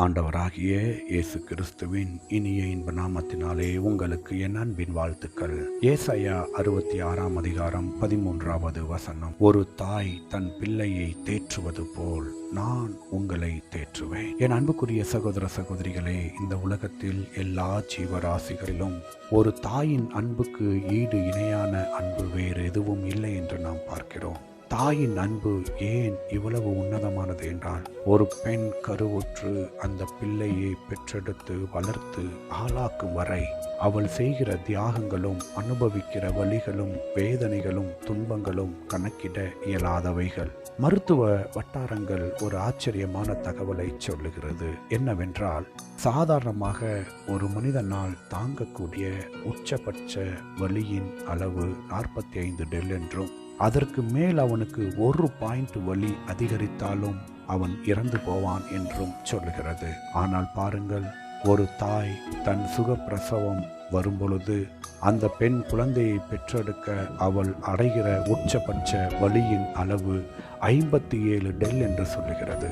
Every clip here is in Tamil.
ஆண்டவராகிய இயேசு கிறிஸ்துவின் இனிய இன்ப நாமத்தினாலே உங்களுக்கு என் அன்பின் வாழ்த்துக்கள். ஏசையா அறுபத்தி ஆறாம் அதிகாரம் பதிமூன்றாவது வசனம். ஒரு தாய் தன் பிள்ளையை தேற்றுவது போல் நான் உங்களை தேற்றுவேன். என் அன்புக்குரிய சகோதர சகோதரிகளே இந்த உலகத்தில் எல்லா ஜீவராசிகளிலும் ஒரு தாயின் அன்புக்கு ஈடு இணையான அன்பு வேறு எதுவும் இல்லை என்று நாம் பார்க்கிறோம். தாயின் அன்பு ஏன் இவ்வளவு உன்னதமானது என்றால் ஒரு பெண் கருவுற்று அந்த பிள்ளையை பெற்றெடுத்து வளர்த்து ஆளாக்கும் வரை அவள் செய்கிற தியாகங்களும் அனுபவிக்கிற வழிகளும் வேதனைகளும் துன்பங்களும் கணக்கிட இயலாதவைகள். மருத்துவ வட்டாரங்கள் ஒரு ஆச்சரியமான தகவலை சொல்லுகிறது. என்னவென்றால் சாதாரணமாக ஒரு மனிதனால் தாங்கக்கூடிய உச்சபட்ச வலியின் அளவு நாற்பத்தி ஐந்து டெல் என்றும் அதற்கு மேல் அவனுக்கு ஒரு பாயிண்ட் வலி அதிகரித்தாலும் அவன் இறந்து போவான் என்றும் சொல்லுகிறது. ஆனால் பாருங்கள் ஒரு தாய் தன் சுகப்பிரசவம் வரும்பொழுது அந்த பெண் குழந்தையை பெற்றெடுக்க அவள் அடைகிற உச்சபட்ச வலியின் அளவு ஐம்பத்தி ஏழு டெல் என்று சொல்லுகிறது.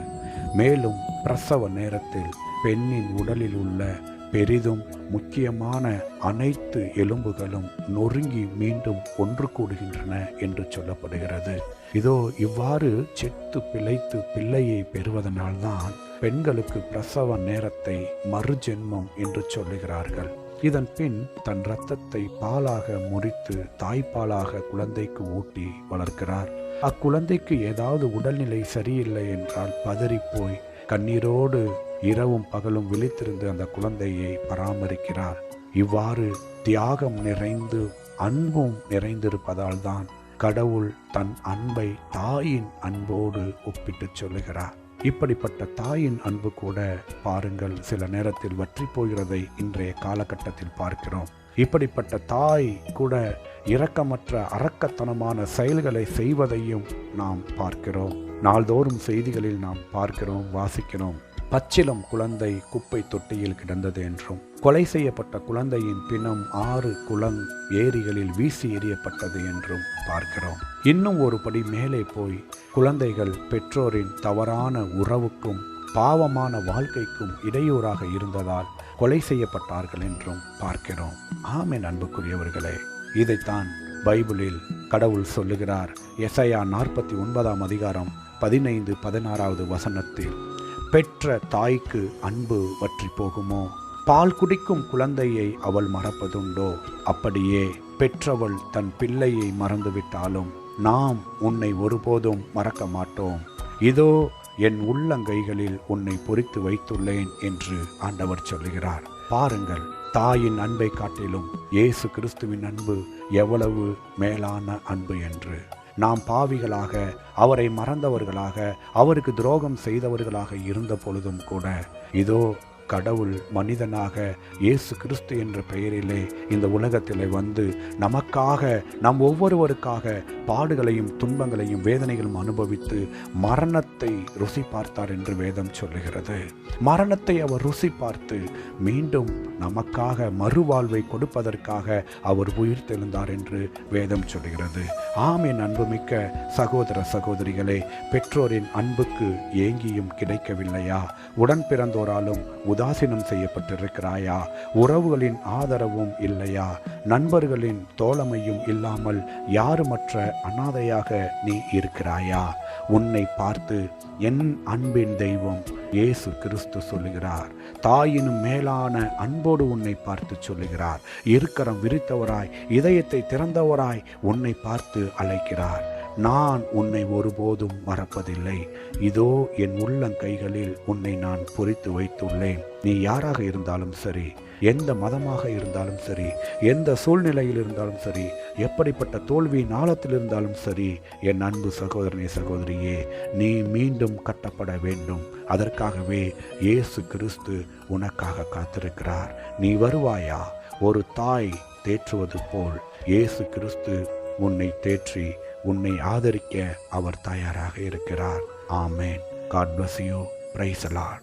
மேலும் பிரசவ நேரத்தில் பெண்ணின் உடலில் உள்ள பெரிதும் முக்கியமான அனைத்து எலும்புகளும் நொறுங்கி மீண்டும் ஒன்று கூடுகின்றன என்று சொல்லப்படுகிறது. இதோ இவ்வாறு செத்து பிழைத்து பிள்ளையை பெறுவதனால்தான் பெண்களுக்கு பிரசவ நேரத்தை மறுஜென்மம் என்று சொல்லுகிறார்கள். இதன் பின் தன் இரத்தத்தை பாலாக முறித்து தாய்ப்பாலாக குழந்தைக்கு ஊட்டி வளர்க்கிறார். அக்குழந்தைக்கு ஏதாவது உடல்நிலை சரியில்லை என்றால் பதறிப்போய் கண்ணீரோடு இரவும் பகலும் விழித்திருந்து அந்த குழந்தையை பராமரிக்கிறார். இவ்வாறு தியாகம் நிறைந்து அன்பும் நிறைந்திருப்பதால் தான் கடவுள் தன் அன்பை தாயின் அன்போடு ஒப்பிட்டு சொல்லுகிறார். இப்படிப்பட்ட தாயின் அன்பு கூட பாருங்கள் சில நேரத்தில் வற்றி போகிறதை இன்றைய காலகட்டத்தில் பார்க்கிறோம். இப்படிப்பட்ட தாய் கூட இரக்கமற்ற அரக்கத்தனமான செயல்களை செய்வதையும் நாம் பார்க்கிறோம். நாள்தோறும் செய்திகளில் நாம் பார்க்கிறோம் வாசிக்கிறோம். பச்சிலம் குழந்தை குப்பை தொட்டியில் கிடந்தது என்றும் கொலை செய்யப்பட்ட குழந்தையின் பிணம் ஆறு குளம் ஏரிகளில் வீசி எறியப்பட்டது என்றும் பார்க்கிறோம். இன்னும் ஒரு படி மேலே போய் குழந்தைகள் பெற்றோரின் தவறான உறவுக்கும் பாவமான வாழ்க்கைக்கும் இடையூறாக இருந்ததால் கொலை செய்யப்பட்டார்கள் என்றும் பார்க்கிறோம். ஆமென் அன்புக்குரியவர்களே. இதைத்தான் பைபிளில் கடவுள் சொல்லுகிறார். எசையா நாற்பத்தி ஒன்பதாம் அதிகாரம் பதினைந்து பதினாறாவது வசனத்தில். பெற்ற தாய்க்கு அன்பு வற்றி போகுமோ? பால் குடிக்கும் குழந்தையை அவள் மறப்பதுண்டோ? அப்படியே பெற்றவள் தன் பிள்ளையை மறந்துவிட்டாலும் நாம் உன்னை ஒருபோதும் மறக்க மாட்டோம். இதோ என் உள்ளங்கைகளில் உன்னை பொறித்து வைத்துள்ளேன் என்று ஆண்டவர் சொல்லுகிறார். பாருங்கள் தாயின் அன்பை காட்டிலும் இயேசு கிறிஸ்துவின் அன்பு எவ்வளவு மேலான அன்பு என்று. நாம் பாவிகளாக அவரை மறந்தவர்களாக அவருக்கு துரோகம் செய்தவர்களாக இருந்த பொழுதும் கூட இதோ கடவுள் மனிதனாக இயேசு கிறிஸ்து என்ற பெயரிலே இந்த உலகத்தில் வந்து நமக்காக நம் ஒவ்வொருவருக்காக பாடுகளையும் துன்பங்களையும் வேதனைகளும் அனுபவித்து மரணத்தை ருசி பார்த்தார் என்று வேதம் சொல்லுகிறது. மரணத்தை அவர் ருசி பார்த்து மீண்டும் நமக்காக மறுவாழ்வை கொடுப்பதற்காக அவர் உயிர் தெழுந்தார் என்று வேதம் சொல்கிறது ஆம் அன்புமிக்க சகோதர சகோதரிகளே பெற்றோரின் அன்புக்கு ஏங்கியும் கிடைக்கவில்லையா? உடன் பிறந்தோராலும் உதாசீனம் செய்யப்பட்டிருக்கிறாயா? உறவுகளின் ஆதரவும் இல்லையா? நண்பர்களின் தோழமையும் இல்லாமல் யாருமற்ற அனாதையாக நீ இருக்கிறாயா? உன்னை பார்த்து என் அன்பின் தெய்வம் இயேசு கிறிஸ்து சொல்லுகிறார். தாயினும் மேலான அன்போடு உன்னை பார்த்து சொல்லுகிறார். இருக்கரம் விரித்தவராய் இதயத்தை திறந்தவராய் உன்னை பார்த்து அழைக்கிறார். நான் உன்னை ஒருபோதும் மறப்பதில்லை. இதோ என் உள்ளங்கைகளில் உன்னை நான் பொறித்து வைத்துள்ளேன். நீ யாராக இருந்தாலும் சரி எந்த மதமாக இருந்தாலும் சரி எந்த சூழ்நிலையில் இருந்தாலும் சரி எப்படிப்பட்ட தோல்வி நாளத்தில் இருந்தாலும் சரி என் அன்பு சகோதரனே சகோதரியே நீ மீண்டும் கட்டப்பட வேண்டும். அதற்காகவே இயேசு கிறிஸ்து உனக்காக காத்திருக்கிறார். நீ வருவாயா? ஒரு தாய் தேற்றுவது போல் இயேசு கிறிஸ்து உன்னை தேற்றி உன்னை ஆதரிக்க அவர் தயாராக இருக்கிறார். Amen. God bless you praise a lot